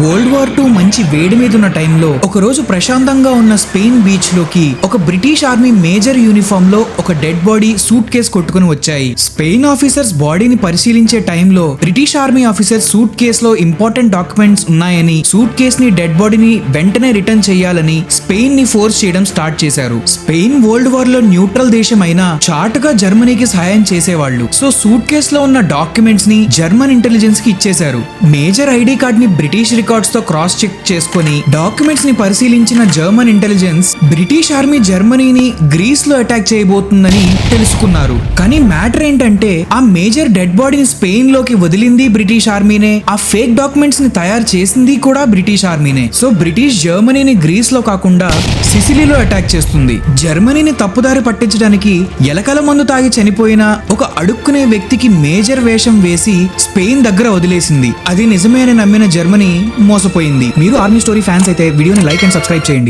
World war two మంచి వేడి మీద ఉన్న టైంలో ఒక రోజు ప్రశాంతంగా ఉన్న స్పెయిన్ బీచ్లోకి ఒక బ్రిటిష్ ఆర్మీ మేజర్ యూనిఫామ్లో ఒక డెడ్ బాడీ సూట్ కేస్ కొట్టుకుని వచ్చాయి. స్పెయిన్ ఆఫీసర్స్ బాడీని పరిశీలించే టైంలో బ్రిటిష్ ఆర్మీ ఆఫీసర్ సూట్ కేస్లో ఇంపార్టెంట్ డాక్యుమెంట్స్ ఉన్నాయని సూట్ కేస్ని డెడ్ బాడీని వెంటనే రిటర్న్ చేయాలని స్పెయిన్ని ఫోర్స్ చేయడం స్టార్ట్ చేశారు. స్పెయిన్ వరల్డ్ వార్లో న్యూట్రల్ దేశం అయినా చాటుగా జర్మనీకి సహాయం చేసేవాళ్ళు. సో సూట్ కేస్లో ఉన్న డాక్యుమెంట్స్ని జర్మన్ ఇంటెలిజెన్స్కి ఇచ్చేశారు. మేజర్ ఐడి కార్డ్ని బ్రిటిష్ రికార్డ్స్తో క్రాస్ చెక్ చేసుకొని డాక్యుమెంట్స్ని పరిశీలించిన జర్మన్ ఇంటెలిజెన్స్ బ్రిటిష్ ఆర్మీ జర్మనీని గ్రీస్లో అటాక్ చేయబోతుందని తెలుసుకున్నారు. కానీ మ్యాటర్ ఏంటంటే ఆ మేజర్ డెడ్ బాడీని స్పెయిన్లోకి వదిలింది బ్రిటిష్ ఆర్మీనే ఆ ఫేక్ డాక్యుమెంట్స్ని తయారు చేసింది కూడా బ్రిటిష్ ఆర్మీనే సో బ్రిటిష్ జర్మనీని గ్రీస్లో కాకుండా సిసిలీలో అటాక్ చేస్తుంది. జర్మనీని తప్పుదారి పట్టించడానికి ఎలకల మందు తాగి చనిపోయిన ఒక అడుక్కునే వ్యక్తికి మేజర్ వేషం వేసి స్పెయిన్ దగ్గర వదిలేసింది. అది నిజమే అని నమ్మిన జర్మనీ మోసపోయింది. మీరు ఆర్మీ స్టోరీ ఫ్యాన్స్ అయితే వీడియోని లైక్ అండ్ సబ్స్క్రైబ్ చేయండి.